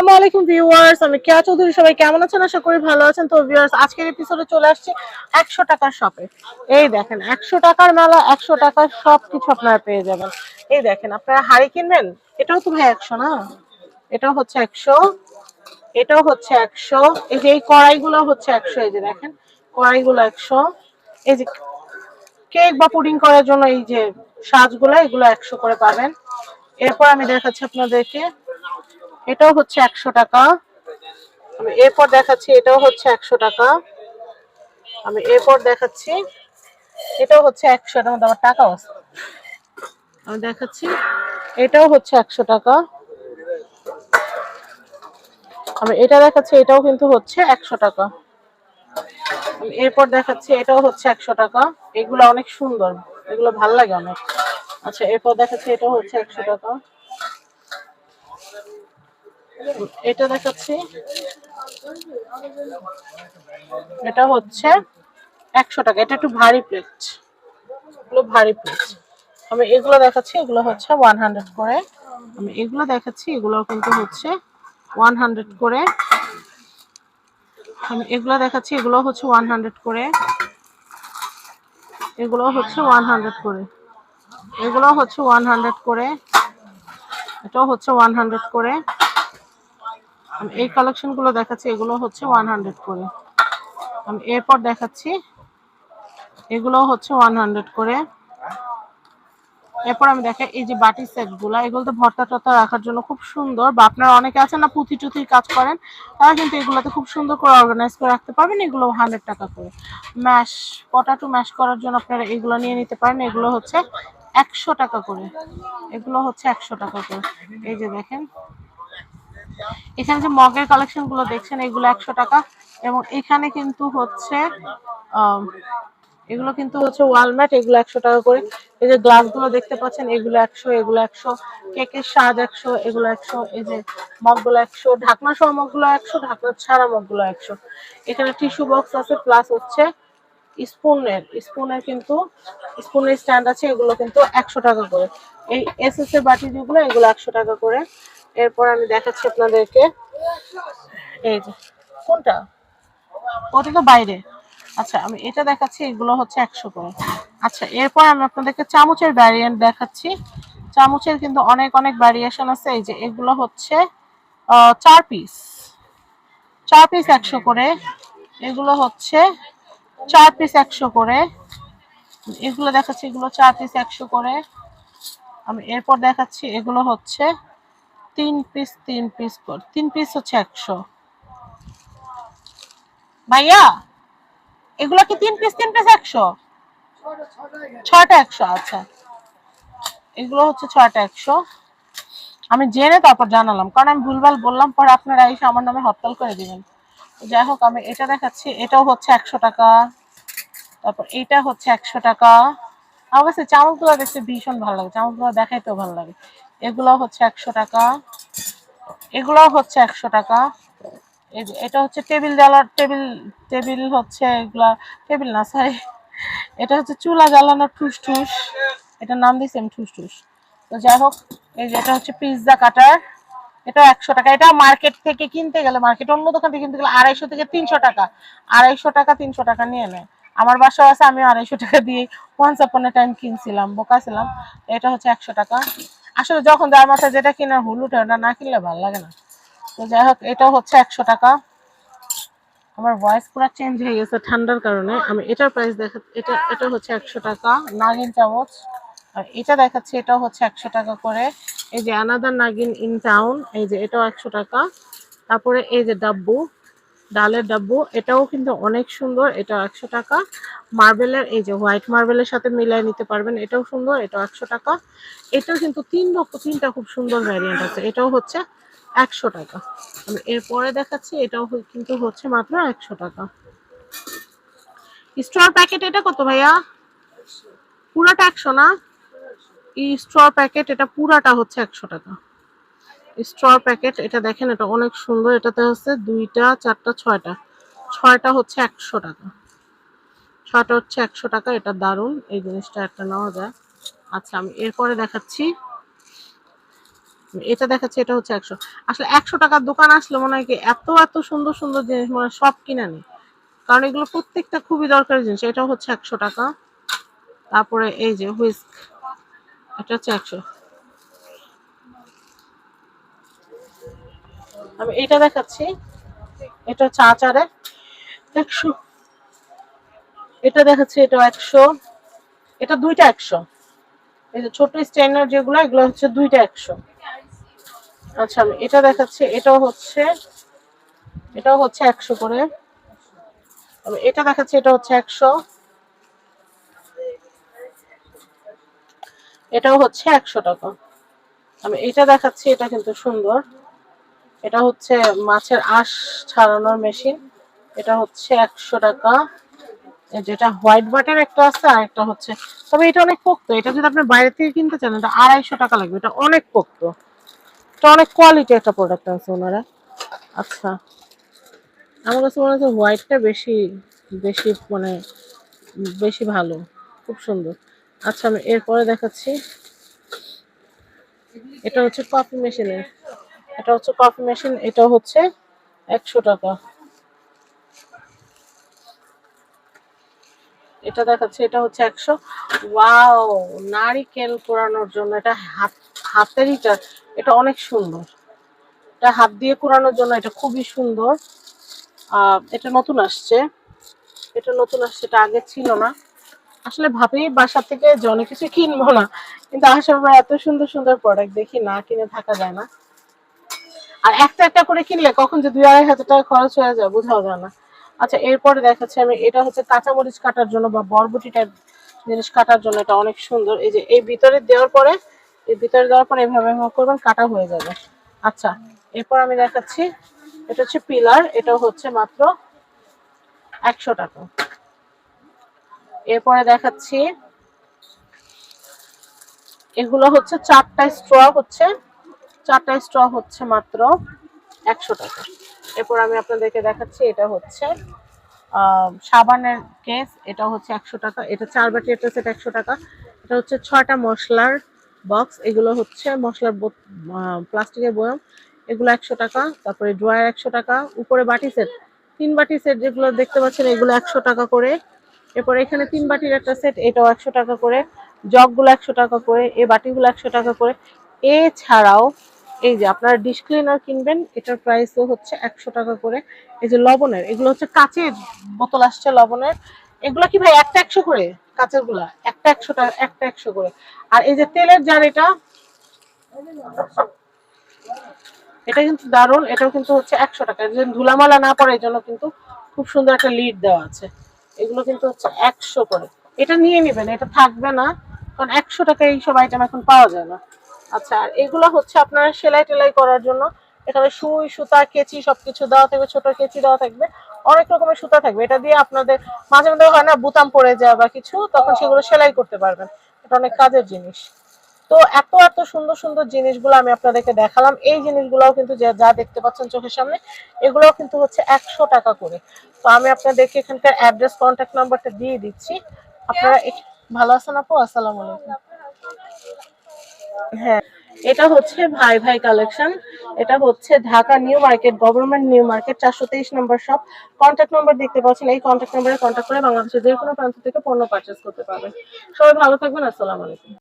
আসসালামু আলাইকুম ভিউয়ার্স, আমি কেয়া চৌধুরী, সবাই কেমন আছেন? আশা করি ভালো আছেন। তো ভিউয়ার্স, আজকের এপিসোডে চলে আসছি একশো টাকার শপে এই দেখেন, একশো টাকার মেলা, একশো টাকার সব কিছু আপনারা পেয়ে যাবেন। এই দেখেন, আপনারা হাড়ি কিনবেন? এটাও তো ভাই একশো না? এটাও হচ্ছে একশো। এটাও হচ্ছে একশো। এই যে এই কড়াইগুলো হচ্ছে একশো, এই যে দেখেন, কড়াইগুলো একশো। এই যে কেক বা পুডিং করার জন্য এই যে সাজগুলো, এগুলো একশো করে পাবেন। এরপর আমি দেখাচ্ছি আপনাদেরকে। এটাও হচ্ছে একশো টাকা। আমি এরপর দেখাচ্ছি, এটাও হচ্ছে একশো টাকা। আমি এরপর দেখাচ্ছি, এটাও হচ্ছে একশো টাকা। আমার টাকাও আমি দেখাচ্ছি, এটাও হচ্ছে একশো টাকা। আমি এটা দেখাচ্ছি, এটাও কিন্তু হচ্ছে একশো টাকা। এরপর দেখাচ্ছি, এটাও হচ্ছে একশো টাকা। এগুলো অনেক সুন্দর। এগুলো ভালো লাগে অনেক। আচ্ছা এরপর দেখাচ্ছি, এটাও হচ্ছে একশো টাকা। এটা দেখাচ্ছি। এটা হচ্ছে একশো টাকা। এটা একটু ভারী প্লেট এগুলো ভারী প্লেট আমি এগুলো দেখাচ্ছি, এগুলো হচ্ছে ওয়ান হান্ড্রেড করে। আমি এগুলো দেখাচ্ছি, এগুলো কিন্তু হচ্ছে ওয়ান হান্ড্রেড করে। আমি এগুলো দেখাচ্ছি, এগুলো হচ্ছে ওয়ান হান্ড্রেড করে। এগুলো হচ্ছে ওয়ান হান্ড্রেড করে। এগুলো হচ্ছে ওয়ান হান্ড্রেড করে। এটাও হচ্ছে ওয়ান হান্ড্রেড করে। আমি এই কালেকশনগুলো দেখাচ্ছি, এগুলো হচ্ছে ওয়ান হান্ড্রেড করে। আমি এরপর দেখাচ্ছি, এগুলো হচ্ছে ওয়ান হান্ড্রেড করে। এরপর আমি দেখাই এই যে বাটি সেটগুলো, এগুলো তো ভর্তা টর্তা রাখার জন্য খুব সুন্দর, বা আপনারা অনেকে আছেন না পুঁথি টুথির কাজ করেন, তারা কিন্তু এগুলোতে খুব সুন্দর করে অর্গানাইজ করে রাখতে পারবেন, এগুলো হান্ড্রেড টাকা করে। ম্যাশ পটাটো ম্যাশ করার জন্য আপনারা এগুলো নিয়ে নিতে পারেন, এগুলো হচ্ছে একশো টাকা করে। এগুলো হচ্ছে একশো টাকা করে। এই যে দেখেন এখানে যে মগের কালেকশনগুলো দেখছেন, এগুলো একশো টাকা। এবং এখানে কিন্তু হচ্ছে এগুলো কিন্তু হচ্ছে ওয়ালম্যাট এগুলো একশো টাকা করে। এই যে গ্লাসগুলো দেখতে পাচ্ছেন, এগুলো একশো এগুলো একশো। কেকের সাজ একশো, এগুলো একশো। এই যে মগগুলো একশো, ঢাকনা সহ মগগুলো একশো, ঢাকনা ছাড়া মগগুলো একশো। এখানে টিস্যু বক্স আছে প্লাস হচ্ছে স্পুনের স্পুনের কিন্তু স্পুনের স্ট্যান্ড আছে, এগুলো কিন্তু একশো টাকা করে। এই এস এস এর বাটি যেগুলো, এগুলো একশো টাকা করে। এরপর আমি দেখাচ্ছি আপনাদেরকে। এই যে, কোনটা? ওটা তো বাইরে। আচ্ছা আমি এটা দেখাচ্ছি, এগুলো হচ্ছে একশো করে। আচ্ছা এরপর আমি আপনাদেরকে চামচের ভ্যারিয়েন্ট দেখাচ্ছি। চামচের কিন্তু অনেক অনেক ভ্যারিয়েশন আছে। এই যে, এগুলো হচ্ছে চার পিস চার পিস একশো করে। এগুলো হচ্ছে চার পিস একশো করে। এগুলো দেখাচ্ছি, এগুলো চার পিস একশো করে। আমি এরপর দেখাচ্ছি, এগুলো হচ্ছে তিন পিস তিন পিস করে। তিন পিস হচ্ছে একশো। ভাইয়া, এগুলো কি তিন পিস তিন পিস একশো? ছয়টা একশো আচ্ছা। এগুলো হচ্ছে ছয়টা একশো। আমি জেনে তারপর জানালাম, কারণ আমি ভুলভাল বললাম, পরে আপনারা এসে আমার নামে হরতাল করে দিবেন। যাই হোক, আমি এটা দেখাচ্ছি, এটাও হচ্ছে একশো টাকা। তারপর এটা হচ্ছে একশো টাকা। আমার কাছে চামচগুলো দেখতে ভীষণ ভালো লাগে, চামচগুলো দেখাইতেও ভালো লাগে। এগুলো হচ্ছে একশো টাকা। এগুলো হচ্ছে একশো টাকা। এটা হচ্ছে টেবিল জ্বালার টেবিল টেবিল হচ্ছে এগুলা, টেবিল না সাই এটা হচ্ছে চুলা জ্বালানোর ঠুস এটার নাম দিয়েছি আমি ঠুস তো যাই হোক, এই যে এটা হচ্ছে পিৎজা কাটার। এটা একশো টাকা। এটা মার্কেট থেকে কিনতে গেলে, মার্কেট অন্য দোকান থেকে কিনতে গেলে আড়াইশো থেকে তিনশো টাকা। আড়াইশো টাকা, তিনশো টাকা নিয়ে নেয়। আমার বাসাও আছে আমি আড়াইশো টাকা দিয়ে ওয়ান্স আপন টাইম কিনছিলাম, বোকা ছিলাম। এটা হচ্ছে একশো টাকা। আসলে যখন যার মাথায় যেটা কেনার হুল উঠে, ওটা না কিনলে ভালো লাগে না। তো যাই হোক, এটা হচ্ছে একশো টাকা। আমার ভয়েস পুরো চেঞ্জ হয়ে গেছে ঠান্ডার কারণে। আমি এটার প্রাইস দেখা, এটা এটা হচ্ছে একশো টাকা, নাগিন চামচ। আর এটা দেখাচ্ছি, এটাও হচ্ছে একশো টাকা করে। এই যে আনাদার নাগিন ইন টাউন এই যে এটাও একশো টাকা। তারপরে এই যে ডাব্বু। ডালের ডাব্বু, এটাও কিন্তু অনেক সুন্দর, এটা একশো টাকা। মার্বেলের, এই যে হোয়াইট মার্বেলের সাথে মিলাই নিতে পারবেন, এটাও সুন্দর এটাও একশো টাকা। এটাও কিন্তু তিন তিনটা খুব সুন্দর ভ্যারিয়েন্ট আছে, এটাও হচ্ছে একশো টাকা। আমি এরপরে দেখাচ্ছি, এটাও কিন্তু হচ্ছে মাত্র একশো টাকা। স্ট্রর প্যাকেট এটা কত ভাইয়া? পুরাটা একশো না? স্ট্র প্যাকেট, এটা পুরাটা হচ্ছে একশো টাকা। স্ট্র প্যাকেট, এটা দেখেন, এটা অনেক সুন্দর, এটাতে হচ্ছে দুইটা, চারটা, ছয়টা। ছয়টা হচ্ছে একশো টাকা। ছয়টা হচ্ছে একশো টাকা, এটা দারুণ। এই জিনিসটা একটা নেওয়া যায়। আচ্ছা আমি এরপরে দেখাচ্ছি। এটা দেখাচ্ছি, এটা হচ্ছে একশো। আসলে একশো টাকার দোকান আসলে মনে হয় কি, এত এত সুন্দর সুন্দর জিনিস মনে হয় সব কিনে নি কারণ এগুলো প্রত্যেকটা খুবই দরকারি জিনিস। এটা হচ্ছে একশো টাকা। তারপরে এই যে হুইস্ক, এটা হচ্ছে একশো। আমি এটা দেখাচ্ছি। এটা হচ্ছে আচারে। একশো। এটা দেখাচ্ছি এটা একশো। এটা দুইটা একশো। এই যে ছোট স্ট্যান্ডার্ড যেগুলো, এগুলো হচ্ছে দুইটা একশো। আচ্ছা আমি এটা দেখাচ্ছি, এটাও হচ্ছে এটাও হচ্ছে একশো করে। আমি এটা দেখাচ্ছি এটা হচ্ছে একশো। এটাও হচ্ছে একশো টাকা। আমি এটা দেখাচ্ছি, এটা কিন্তু সুন্দর। এটা হচ্ছে মাছের আঁশ ছাড়ানোর মেশিন। এটা হচ্ছে একশো টাকা। যেটা হোয়াইট বাটার একটা আছে, আর একটা হচ্ছে তবে এটা অনেক পোক্ত। এটা যদি আপনি বাইরে থেকে কিনতে চান, এটা আড়াইশো টাকা লাগবে। এটা অনেক পোক্ত। এটা অনেক কোয়ালিটি একটা প্রোডাক্ট আছে ওনারা। আচ্ছা। আমার কাছে মনে হচ্ছে হোয়াইটটা বেশি বেশি মানে বেশি ভালো। খুব সুন্দর। আচ্ছা আমি এরপরে দেখাচ্ছি। এটা হচ্ছে কফি মেশিনের এটা হচ্ছে কফি মেশিন এটা হচ্ছে একশো টাকা। এটা দেখাচ্ছে, এটা হচ্ছে একশো। ওয়াও নারিকেল কোরানোর জন্য, এটা হাত, হাতের ইটা, এটা অনেক সুন্দর। এটা হাত দিয়ে কোরানোর জন্য এটা খুবই সুন্দর। এটা নতুন আসছে। এটা নতুন আসছে, এটা আগে ছিল না। আসলে ভাবি বাসা থেকে যে অনেক কিছু কিনবো না, কিন্তু পর এত সুন্দর সুন্দর প্রোডাক্ট দেখি না কিনে থাকা যায় না। আর একটা একটা করে কিনলে কখন যে দুই আড়াই হাজার টাকা খরচ হয়ে যায়, বোঝাও যায় না। আচ্ছা এরপরে দেখাচ্ছি আমি, এটা হচ্ছে কাঁচামরিচ কাটার জন্য বা বরবটি টাইপ জিনিস কাটার জন্য, এটা অনেক সুন্দর। এই যে এই ভিতরে দেওয়ার পরে, এই ভিতরে দেওয়ার পরে এভাবে করবেন, কাটা হয়ে যাবে। আচ্ছা এরপর আমি দেখাচ্ছি, এটা হচ্ছে পিলার, এটা হচ্ছে মাত্র একশো টাকা। এরপরে দেখাচ্ছি, এগুলো হচ্ছে চারটা স্ট্র হচ্ছে। চারটা স্ট্র হচ্ছে মাত্র একশো টাকা। এরপর আমি আপনাদেরকে দেখাচ্ছি, এটা হচ্ছে সাবানের কেস এটা হচ্ছে একশো টাকা। এটা চার বাটি এটা সেট একশো টাকা। এটা হচ্ছে ছয়টা মশলার বক্স এগুলো হচ্ছে মশলার প্লাস্টিকের বয়াম। এগুলো একশো টাকা, তারপরে ড্রয়ার একশো টাকা, উপরে বাটি সেট তিন বাটি সেট যেগুলো দেখতে পাচ্ছেন, এগুলো একশো টাকা করে। এরপর এখানে তিন বাটির একটা সেট এটাও একশো টাকা করে। জগগুলো একশো টাকা করে এ বাটিগুলো একশো টাকা করে। এছাড়াও এই যে আপনারা ডিশ ক্লিনার কিনবেন, এটার প্রাইসও হচ্ছে একশো টাকা করে। এই যে লবণের, এগুলো হচ্ছে কাঁচের বোতল আসছে লবণের। এগুলো কি ভাই একটা একশো করে? কাঁচেরগুলা একটা একশো টাকা, একটা একশো করে। আর এই যে তেলের জার এটা এটা কিন্তু দারুণ, এটাও কিন্তু হচ্ছে একশো টাকা। যে ধুলামালা না পড়ে, এই জন্য কিন্তু খুব সুন্দর একটা লিড দেওয়া আছে। এগুলো কিন্তু হচ্ছে একশো করে। এটা নিয়ে নেবেন, এটা থাকবে না, কারণ একশো টাকা এইসব আইটেম এখন পাওয়া যায় না। আচ্ছা আর এগুলো হচ্ছে আপনার সেলাই টেলাই করার জন্য। এখানে সুই সুতা কেচি সবকিছু দেওয়া থাকবে ছোট কেচি দেওয়া থাকবে। অনেক রকমের সুতা থাকবে। এটা দিয়ে আপনাদের মাঝে মাঝে হয় না বুতাম পড়ে যায় বা কিছু তখন সেগুলো সেলাই করতে পারবেন। এটা অনেক কাজের জিনিস। তো এত এত সুন্দর সুন্দর জিনিসগুলো আমি আপনাদেরকে দেখালাম। এই জিনিসগুলোও কিন্তু যা যা দেখতে পাচ্ছেন চোখের সামনে এগুলোও কিন্তু হচ্ছে একশো টাকা করে। তো আমি আপনাদেরকে এখানকার অ্যাড্রেস কন্ট্যাক্ট নাম্বারটা দিয়ে দিচ্ছি। আপনারা ভালো আছেন আপু? আসসালামু আলাইকুম। হ্যাঁ এটা হচ্ছে ভাই ভাই কালেকশন এটা হচ্ছে Dhaka new market government new market, চারশো তেইশ নম্বর শপ কন্ট্যাক্ট নম্বর দেখতে পাচ্ছেন, এই কন্ট্যাক্ট নম্বরে কন্ট্যাক্ট করে বাংলাদেশের যে কোনো প্রান্ত থেকে পণ্য পারচেস করতে পারবেন। সবাই ভালো থাকবেন, আসসালামু আলাইকুম।